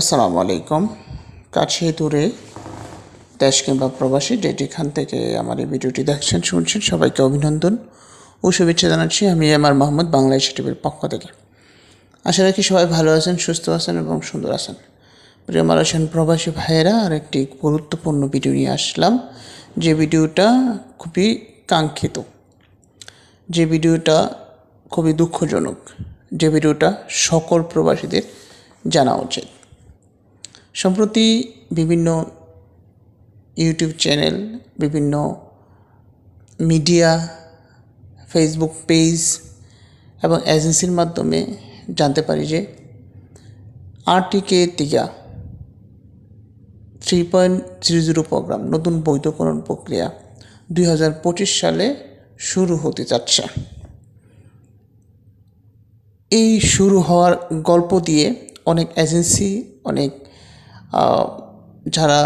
আসসালামু আলাইকুম। কাছে দূরে দেশ কিংবা প্রবাসী যে যেখান থেকে আমার এই ভিডিওটি দেখছেন, শুনছেন, সবাইকে অভিনন্দন ও শুভেচ্ছা জানাচ্ছি আমি আমার মোহাম্মদ বাংলাদেশ টিভির পক্ষ থেকে। আশা রাখি সবাই ভালো আছেন, সুস্থ আছেন এবং সুন্দর আছেন। প্রিয় মালয়েশিয়ান প্রবাসী ভাইয়েরা আর একটি গুরুত্বপূর্ণ ভিডিও নিয়ে আসলাম। যে ভিডিওটা খুবই কাঙ্ক্ষিত, যে ভিডিওটা খুবই দুঃখজনক, যে ভিডিওটা সকল প্রবাসীদের জানা উচিত। সম্প্রতি বিভিন্ন ইউটিউব চ্যানেল, বিভিন্ন মিডিয়া, ফেসবুক পেজ এবং এজেন্সির মাধ্যমে জানতে পারি যে আরটিকে টিকা three point zero zero program, নতুন বৈধকরণ প্রক্রিয়া দুই হাজার পঁচিশ সালে শুরু হতে যাচ্ছে। এই শুরু হওয়ার গল্প দিয়ে অনেক এজেন্সি, অনেক যারা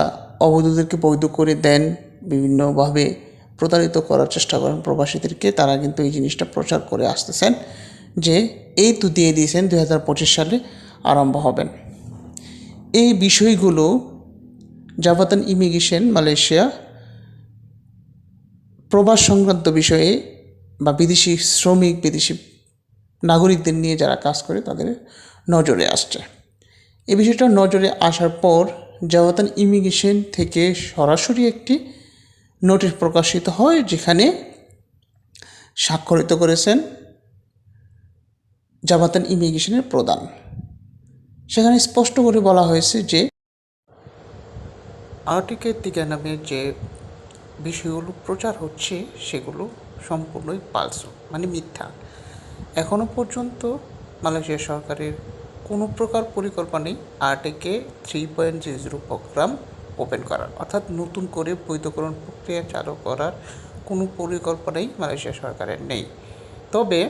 অবৈধদেরকে বৈধ করে দেন, বিভিন্নভাবে প্রতারিত করার চেষ্টা করেন প্রবাসীদেরকে, তারা কিন্তু এই জিনিসটা প্রচার করে আসতেছেন যে এই তো দিয়ে দিয়েছেন দুই হাজার পঁচিশ সালে আরম্ভ হবেন। এই বিষয়গুলো জাপাতান ইমিগ্রেশন, মালয়েশিয়া প্রবাস সংক্রান্ত বিষয়ে বা বিদেশি শ্রমিক, বিদেশি নাগরিকদের নিয়ে যারা কাজ করে, তাদের নজরে আসছে। এই বিষয়টা নজরে আসার পর জাওয়াতান ইমিগ্রেশন থেকে সরাসরি একটি নোটিশ প্রকাশিত হয় যেখানে স্বাক্ষরিত করেছেন জামাতান ইমিগ্রেশনের প্রধান। সেখানে স্পষ্ট করে বলা হয়েছে যে আর্টিকের টিকা নামে যে বিষয়গুলো প্রচার হচ্ছে সেগুলো সম্পূর্ণই পালস মানে মিথ্যা। এখনও পর্যন্ত মালয়েশিয়া সরকারের কোনো প্রকার পরিকল্পনা নেই, RTK three point zero zero program open করার। অর্থাৎ নতুন করে বৈধকরণ প্রক্রিয়া চালু করার কোনো পরিকল্পনাই মালয়েশিয়া সরকারের নেই। তবে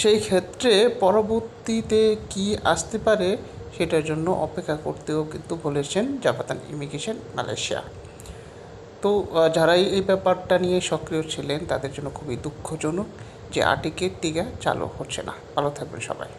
সেই ক্ষেত্রে পরবর্তীতে কি আসতে পারে সেটার জন্য অপেক্ষা করতেও কিন্তু বলেছেন জাপাতান ইমিগ্রেশন মালয়েশিয়া। তো যারাই এই ব্যাপারটা নিয়ে সক্রিয় ছিলেন তাদের জন্য খুবই দুঃখজনক যে আর্টিকের টিকা চালু হচ্ছে না। ভালো থাকবেন সবাই।